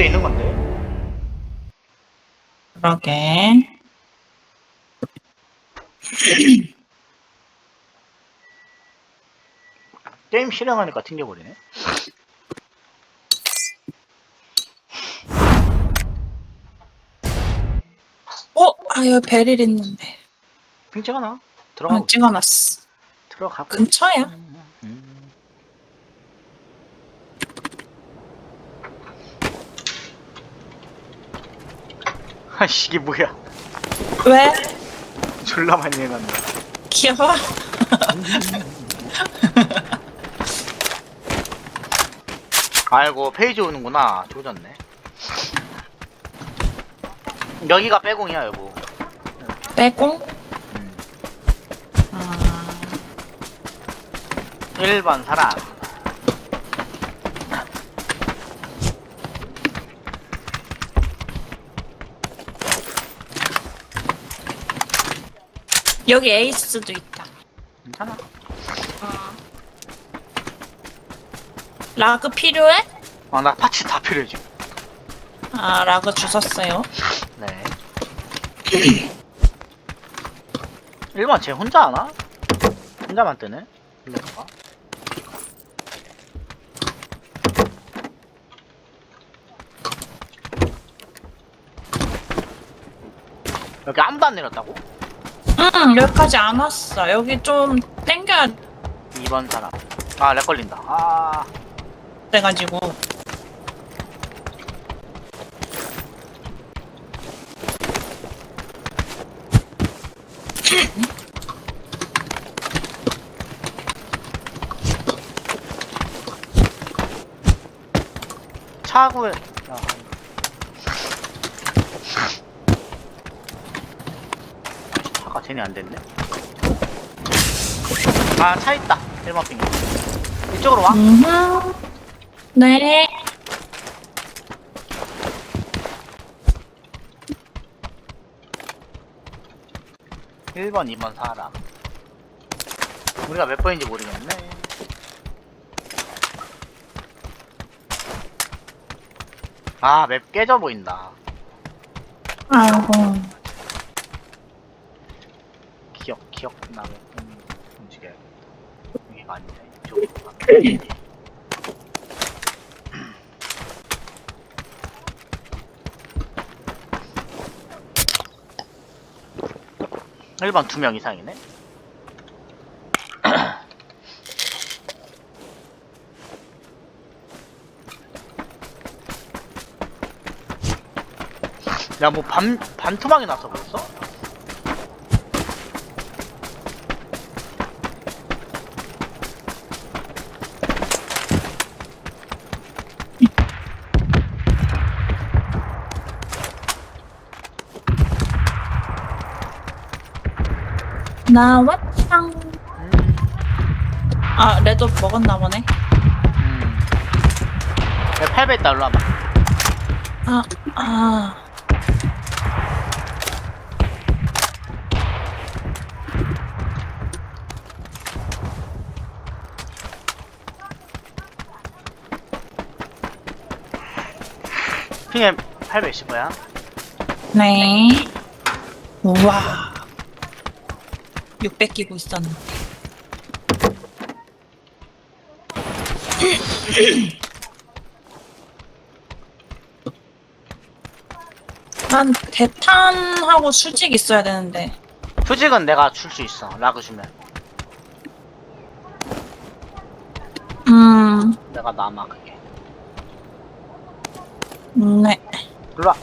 문제 있는 건데. 그러게. 게임 실행하니까 튕겨버리네. 어? 아, 여기 베릴 있는데. 핑 찍어놔. 들어가. 어, 찍어놨어. 들어가. 근처야. 음. 아씨 이게 뭐야? 왜? 졸라 많이 해놨네. 귀여워. 아이고 페이지 오는구나. 조졌네. 여기가 빼공이야 여보. 빼공? 음. 아, 1번 사람. 여기 에이스도 있다. 괜찮아. 어. 라그 필요해? 아 나 파츠 다 필요해 지금. 아, 라그 주웠어요. 네. 1번 쟤 혼자 하나? 혼자만 뜨네? 플레이가. 여기 아무도 안 내렸다고? 응, 여기까지 안 왔어. 여기 좀 땡겨야 2번 사람. 아, 렉 걸린다. 아, 돼가지고. 차고에. 아, 차가 쟤네 안 됐네. 아, 차 있다. 1번 핑. 이쪽으로 와. 음. 네. 1번, 2번 사람. 우리가 몇 번인지 모르겠네. 아, 맵 깨져 보인다. 아이고. 기억, 기억 나게 음, 움직여야겠다. 여기가 아니네. 이쪽으로 가. 일번 두명 이상이네. 야, 뭐, 반, 반토막이 났어, 벌써? 나왔창. 음. 아, 레드 먹었나 보네. 음. 야, 8배 있다, 일로 와봐. 아, 아. 핑에 8배 있을 거야. 네. 우와. 600 끼고 있었는데. 난 대탄하고 수직 있어야 되는데. 수직은 내가 줄 수 있어, 라그 주면. 음, 내가 남아, 그게. 네. 일로 와.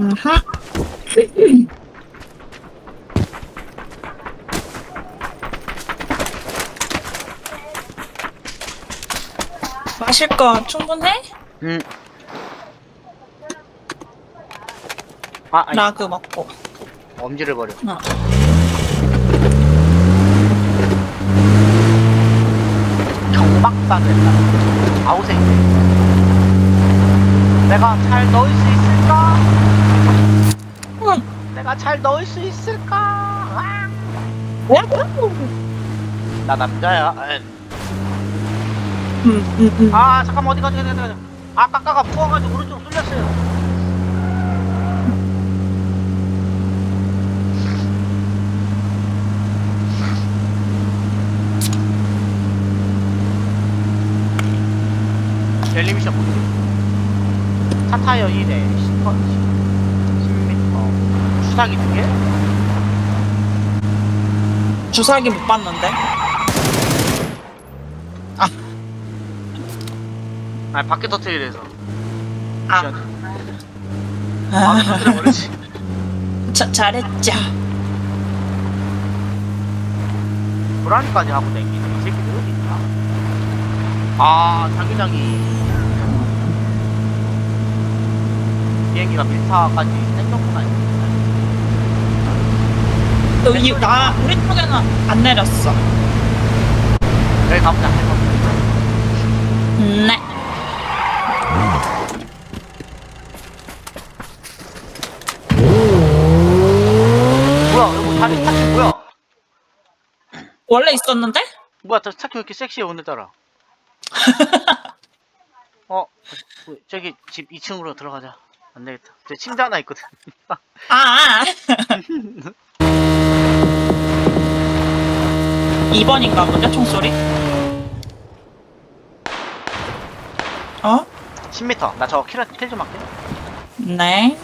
음흠. 마실 거 충분해? 음. 아, 아니, 라그 먹고. 엄지를 버려. 어. 경박사를 했다. 아우생. 내가 잘 넣을 수 있을까? 응. 내가 잘 넣을 수 있을까? 아? 나 남자야. 아, 음, 음, 음. 아 잠깐만 어디 가지 어디 가지. 아 까 까가 부어가지고 오른쪽 뚫렸어요. 델리미션 모두 차 타이어 1에 10번 10m 주사기 두 개? 주사기 못 봤는데. 아니 밖에 터트리래서 아, 아아 터트려버리지 자, 잘했죠. 불안까지 하고 댕기는 이 새끼들 어디 있나? 아 자기장이 비행기가 밀타까지 생겼구나 여기 나 우리 쪽에는 안 내렸어. 여기 가보자 네. 뭐야 여기 다리 차키 뭐야 원래 있었는데? 뭐야 저 차키 왜 이렇게 섹시해 오늘따라 어 뭐, 저기 집 2층으로 들어가자 안 되겠다 저 침대 하나 있거든 아, 아. 2번인가 본데 총소리? 어? 10m 나 저거 킬좀 할게 네.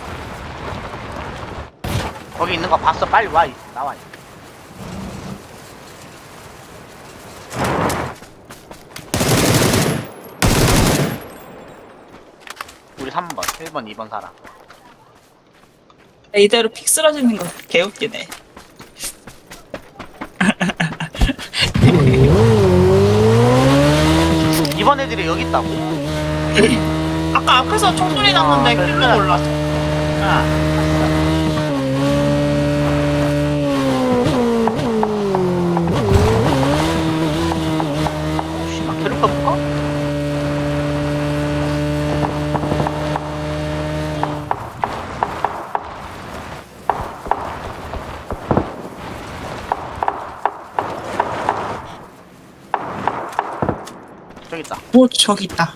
거기 있는 거 봤어 빨리 와 이- 나와 우리 3번 1번 2번 사람 이대로 픽 쓰러지는 거 개웃기네. 이번 애들이 여기 있다고 아까 앞에서 총소리 났는데 아, 길로 그래. 올랐어. 혹시 막 괴롭혀 볼까? 저기 있다 오, 저기 있다.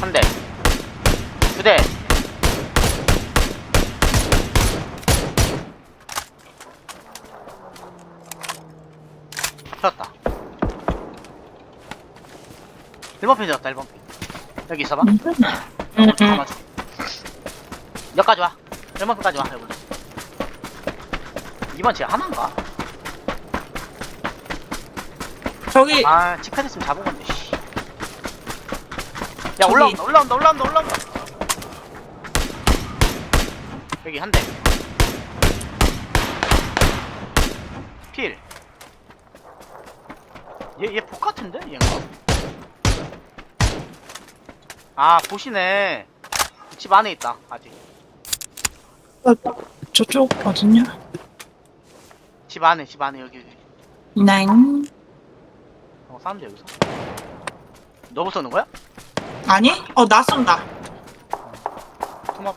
한 대, 두 대. 펴었다. 1번 핀 되었다, 1번 핀. 여기 있어봐. 음, 어, 음. 잠깐만. 여기까지 와. 1번 핀까지 와, 여기. 2번 쟤 하나인가? 저기, 아, 치패드 있으면 잡은 건데, 씨. 야, 저기- 올라온다, 올라온다, 올라온다, 올라온다. 여기 한 대. 필. 얘, 얘 복 같은데? 얘가? 아, 보시네. 집 안에 있다, 아직. 어, 저쪽 어딨냐? 집 안에, 집 안에, 여기, 여기. 나인. 어, 사람들 여기서. 너부 쏘는 거야? 아니? 어, 나 쏜다. 토마,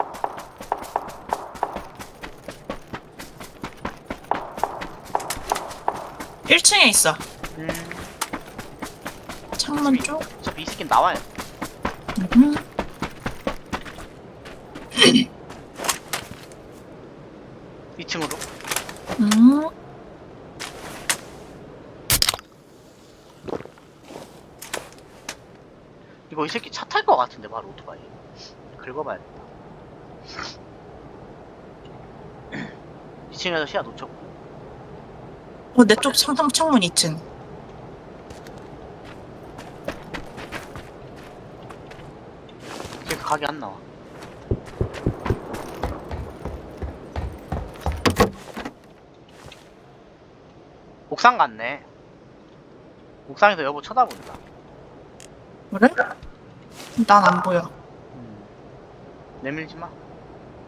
1층에 있어. 음, 창문 쪽. 어차피 이 새끼 나와요. 음. 이층으로 음. 이거 이 새끼 차 탈 것 같은데 바로 오토바이. 긁어봐야겠다. 2층에서 시야 놓쳤고. 어, 내쪽 상상 창문 2층. 이렇게 각이 안 나와. 옥상 갔네. 옥상에서 여보 쳐다본다. 그래? 난 안 보여. 음. 내밀지 마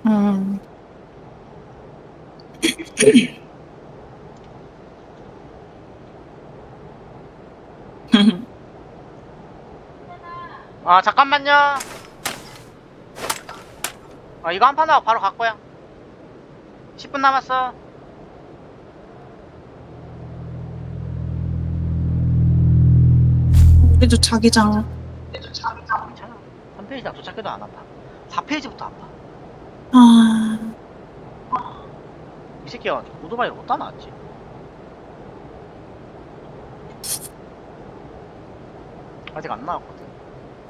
음. 아 잠깐만요 아 이거 한 판 하고 바로 갈 거야 10분 남았어 우리도 자기장. 괜찮아 3페이지나 도착해도 안 아파. 4페이지부터 아파. 아, 이 새끼가 오토바이를 어디다 놨지? 아직 안 나왔거든.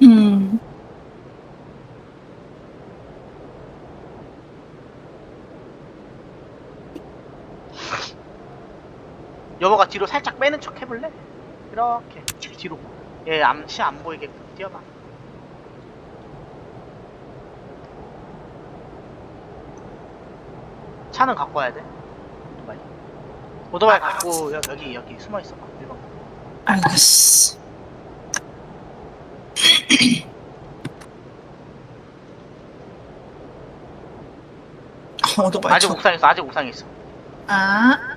음. 여보가 뒤로 살짝 빼는 척 해볼래? 이렇게. 뒤로. 얘 암시 안 보이게 뛰어봐 차는 갖고 와야 돼 오토바이 오토바이 갖고 여, 여기 여기 숨어 있어 봐 1번 알겠어. 오토바이 아직 쳐. 옥상에 있어 아직 옥상에 있어 아.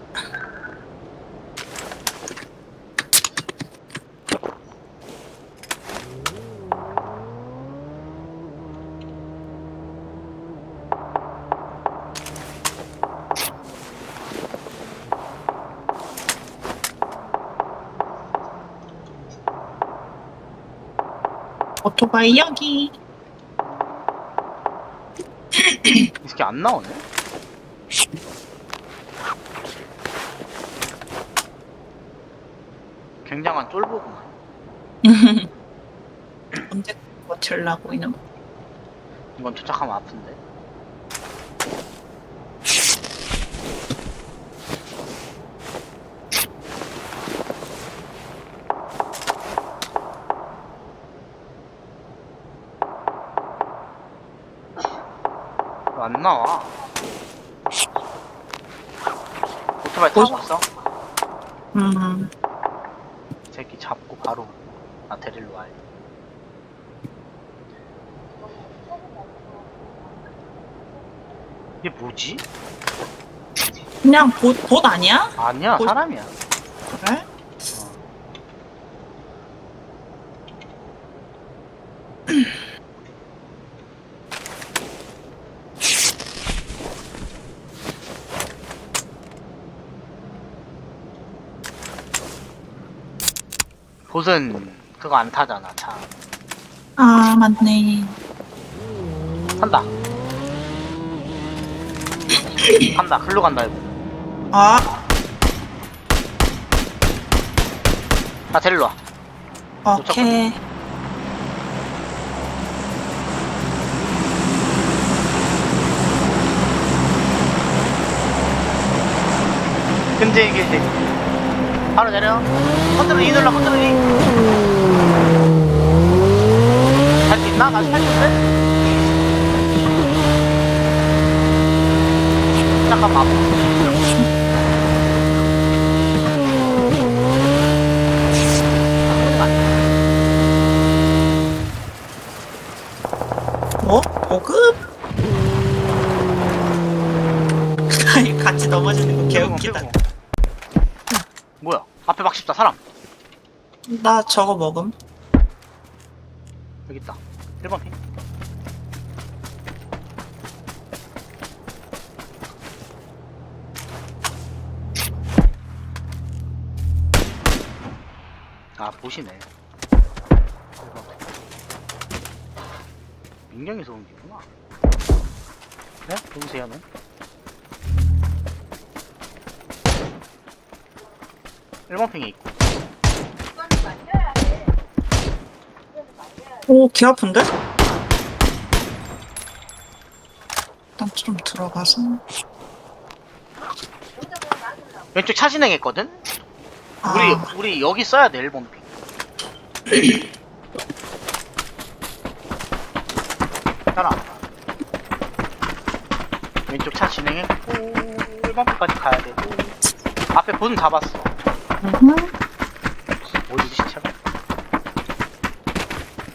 오토바이 여기. 이 새끼 안 나오네 굉장한 쫄보구만 언제 버틸라고 이놈. 이건 도착하면 아픈데 왜 안 나와 오토바이 타고 뭐- 있어 음. 이 새끼 잡고 바로 나 데리러 와야 돼 이게 뭐지? 그냥 봇, 봇 아니야? 아니야 뭐- 사람이야 그래? 보슨 그거 안 타잖아 차. 아, 맞네. 탄다. 간다. 글로 간다 이거. 아, 나 데리러 와. 오케이. 근데 이게 이제 바로 내려 컨트롤 E 눌러 컨트롤 E 할수 있나? 나할수 있는데? 잠깐만 뭐? 보급? 아니, 같이 넘어지는 거 개웃기다. 빼고. 뭐야 앞에 막 십다 사람 나 저거 먹음. 여기 있다 1번 핑 아, 보시네. 민경에서 온 기구나. 네? 누구세요, 너? 1번 핑이 있고. 오, 개 아픈데? 일단 좀 들어가서. 왼쪽 차 진행했거든? 아, 우리, 우리 여기 써야 돼, 1번 핑. 따라. 왼쪽 차 진행했고, 1번 핑까지 가야 되고. 앞에 문 잡았어. 음흠. 어디지, 시차가?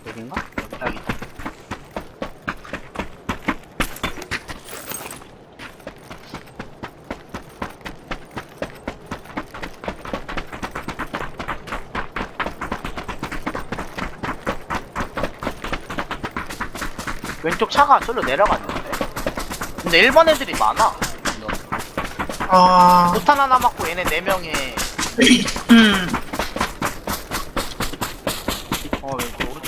여긴가? 여기, 여기. 왼쪽 차가 절로 내려갔는데? 근데 1번 애들이 많아. 아, 포탄 하나 맞고 얘네 4명에 음. 어, 왼쪽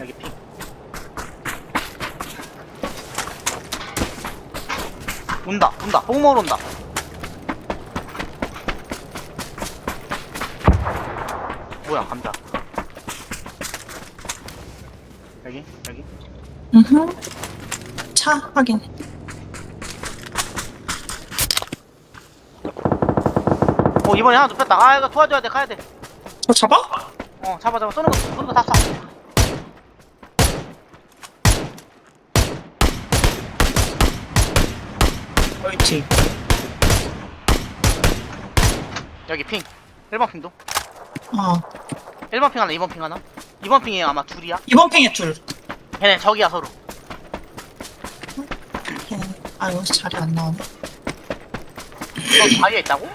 여기 핑. 온다, 온다. 뽕먹으러 온다. 뭐야, 감자. 여기, 여기. 음. 차 확인. 어, 이번에 하나 눕혔다. 아, 이거 도와줘야 돼. 가야 돼. 저 잡아? 어, 잡아, 잡아. 쏘는 거, 쏘는 거다 쏴. 옳지. 여기 핑. 1번 핑도. 어. 1번 핑 하나, 2번 핑 하나. 2번 핑이 아마 둘이야. 이번 팽에 둘. 걔네 적이야, 서로. 걔- 아 여기서 자리 안 나오네. 너 바위에 있다고?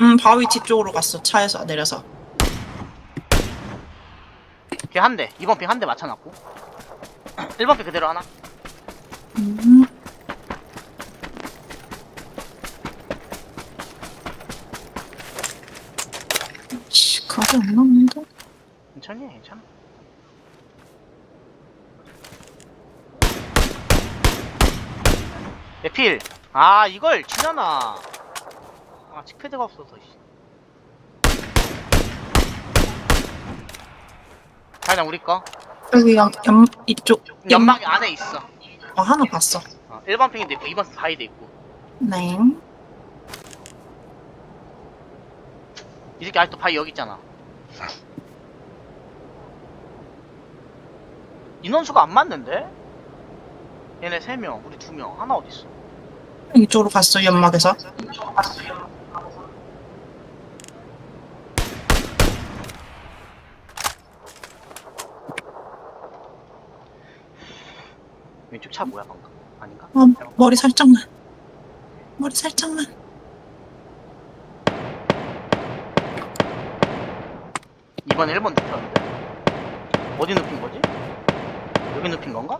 음 바위 뒤쪽으로 갔어. 차에서 내려서. 걔 한 대. 2번 핑 한 대 맞춰놨고. 1번 핑 그대로 하나. 음. 씨, 가게 안 나오는데? 해, 괜찮아. 내 필. 아, 이걸 치잖아. 아, 칙패드가 없어서, 씨. 그냥 우리 거. 여기 연, 연 이쪽 연막 안에 있어. 어 하나 봤어. 어, 1번 핑도 있고, 2번 바위도 있고. 네. 이 새끼 아직도 바위 여기 있잖아. 인원수가 안 맞는데? 얘네 3명, 우리 2명. 하나 어딨어? 이쪽으로 갔어 연막에서. 왼쪽 차 뭐야, 방금? 아닌가? 어 머리 살짝만. 머리 살짝만. 이번에 1번 눕혔는데? 어디 눕힌 거지? 여기 눕힌 건가?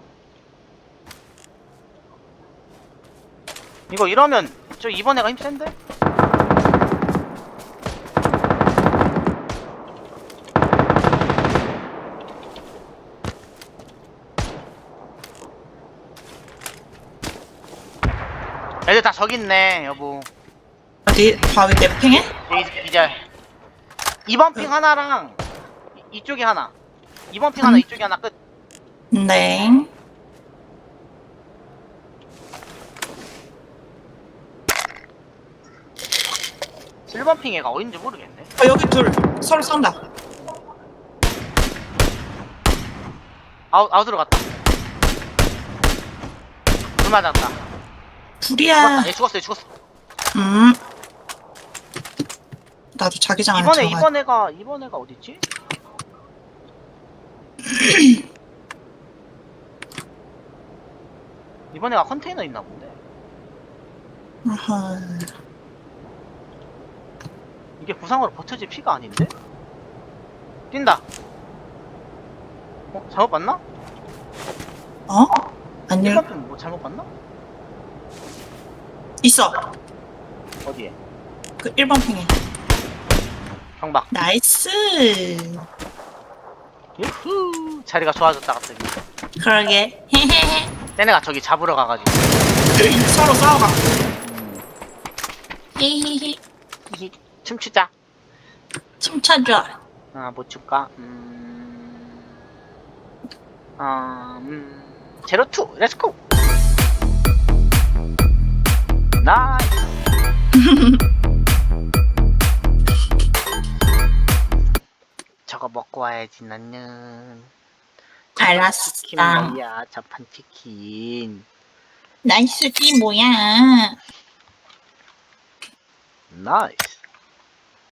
이거 이러면 저 이번 애가 힘센데? 애들 다 저기 있네 여보. 어디? 바위 내 팽에? 여기 이제 2번 핑 하나랑 이, 이쪽에 하나. 2번 핑 하나 음. 이쪽에 하나 끝. 네. 일 1번 핑 애가 어딘지 모르겠네. 어 여기 둘. 서로 싸운다. 아웃, 아웃으로 갔다. 불 맞았다 둘이야. 죽었다 얘 죽었어 얘 죽었어 음. 나도 자기장 안에 이번에 들어가. 이번 애가 이번 애가 어딨지? 이번 애가 컨테이너 있나 본데 아하. 이게 부상으로 버텨질 피가 아닌데? 뛴다 어? 잘못 봤나? 어? 아니 1번 핑뭐 잘못 봤나? 있어. 어디에? 그 1번 팽에. 경박 나이스. 유후 자리가 좋아졌다 갑자기 그러게. 쟤네가 저기 잡으러 가가지고 서로 싸워가. 음, 히히히. 히히, 춤추자 춤춰줘. 아, 뭐 줄까? 음... 아, 음... 제로투, 렛츠고! 나이스! 저거 먹고 와야지, 나는. 알았어. 치킨 뭐야, 자판 치킨. 나이스 띠 뭐야? 나이스.